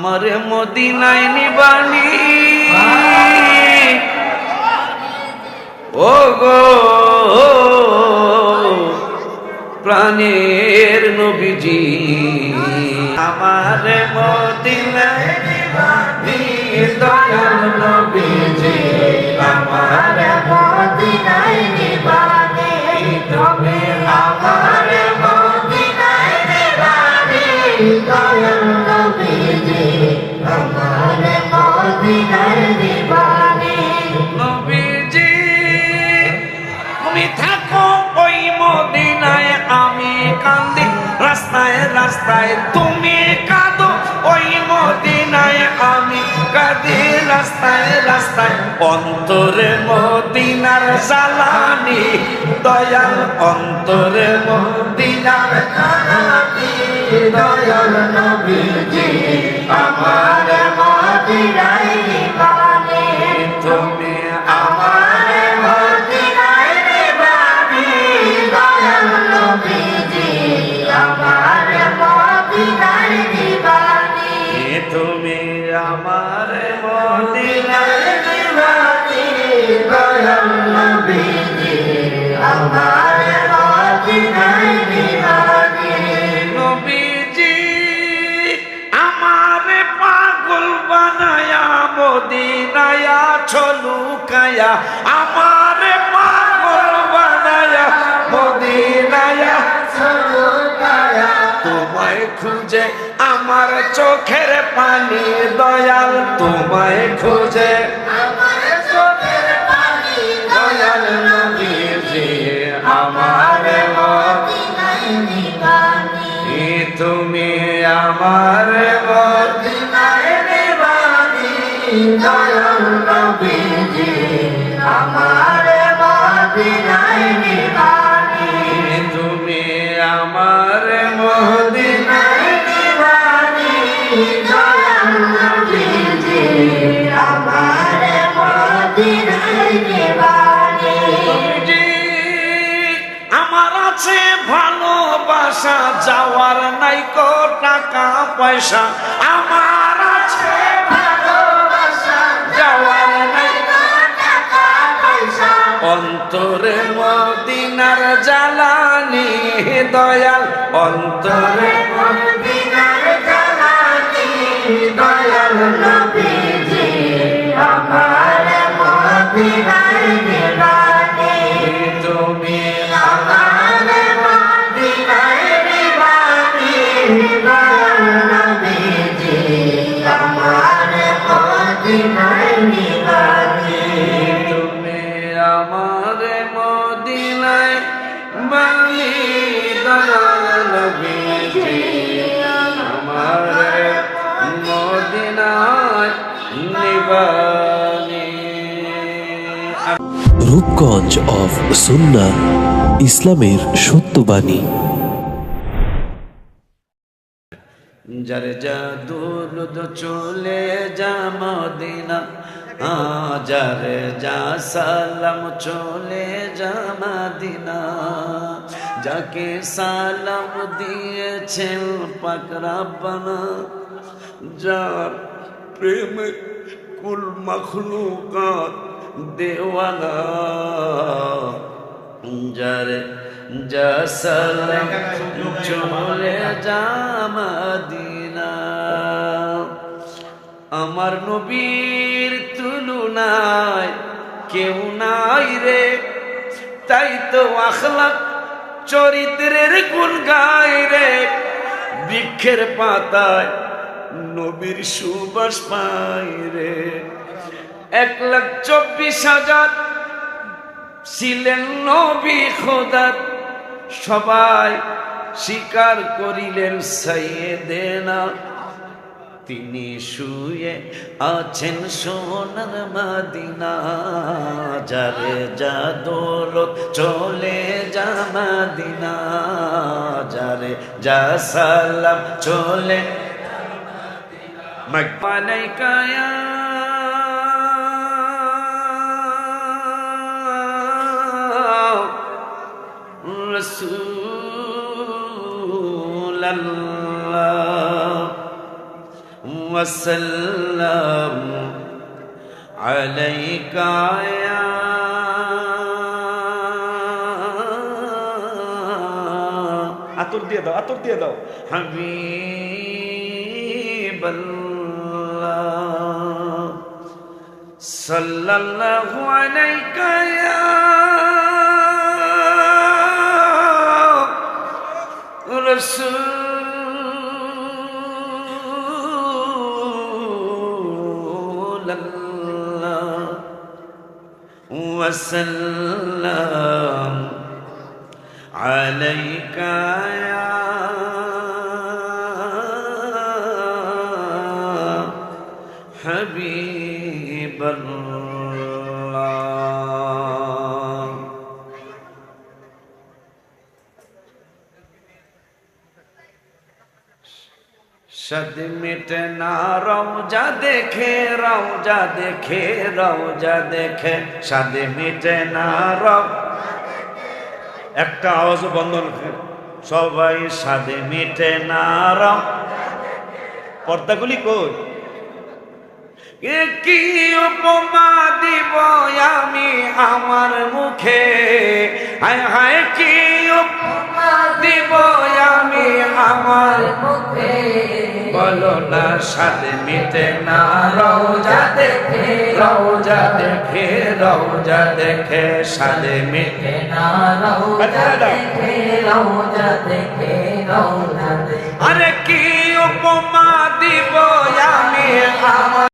আমার মদিনায় নিবানি। ও গো প্রাণের নবীজি আমার মদিনায় আমার মদিনায় আমার মদিনায় রাস্তায় তুমি কাঁদো, ওই মদিনায় আমি কাঁদি। রাস্তায় রাস্তায় অন্তরে মদিনার জ্বালানি, দয়াল অন্তরে মদিনার জ্বালানি, দয়াল নবীজি, আমার মদিনায় আমার মদিনায় নিবানে দয়াল নবীজি, আমার মদিনায় নিবানে নবীজি আমার পাগল বানায়া, মদিনায়া ছলুকায়া আমার পাগল বানায়া, মদিনায়া তোমায় খুঁজে আমার চোখের পানি দয়াল তোমায় খুঁজে। দয়াল আমার তুমি আমার দয়াল নবীজি আমার মদিনায় নিবানে। আমার ভালোবাসা, যাওয়ার নাই কো টাকা, পয়সা। আমার আছে ভালোবাসা, যাওয়ার নাই টাকা, পয়সা। অন্তরে মদিনার জ্বালানি দয়াল। অন্তরে মদিনার জালানি দয়াল নবীজি, আমার মদিনায় নিবানে তুমি আমার মদিনায় নিবানে দয়াল নবীজি আমার মদিনায় নিবানে তুমি আমার মদিনায় বালি দয়াল নবীজি আমার মদিনায় নিবানি রূপগঞ্জ অফ সুন্না ইসলামের সত্যবাণী। যার জাদুর চলে যা মদিনা, যার যা সালাম চলে যা মদিনা, যাকে সালাম দিয়েছেন পাকরাবানা যার প্রেমে কুল মখলুকাত দেওয়ানা। যারে চলে যা মদিনা। আমার নবীর তুলনায় কেউ নাই রে। তাই তো আখলাক চরিত্রের গুণ গাই রে। বৃক্ষের পাতায় নবীর সুবাস পাই রে। এক লাখ চব্বিশ হাজার। ছিলেন নবী খোদার। সবাই স্বীকার করিলেন সাইয়েদেনা। তিনি শুয়ে আছেন সোনার মাদিনা। যারে যা দৌলত চলে যা মাদিনা। যারে যা সালাম চলে মালাইকায়া رسول الله وسلم عليك يا আতর দিয়ে দাও আতর দিয়ে দাও حبيب الله صلى الله رسول الله وسلم عليك يا حبيب الله সদ মিটে না রওজা দেখে রওজা দেখে রওজা দেখে সদ মিটে না রও একটা আওয়াজ বন্ধন সবাই সদ মিটে না রও পর্দাগুলি কই? কি উপমা দিব আমি আমার মুখে। হায় হায় কি উপমা দিব আমি আমার মুখে। বলো না সাদে মিটে না রওজা দেখে রওজা দেখে রওজা দেখে সাদে মিটে না রওজা দেখে রওজা দেখে রওজা দেখে। আরে কি উপমা দিব আমি আমার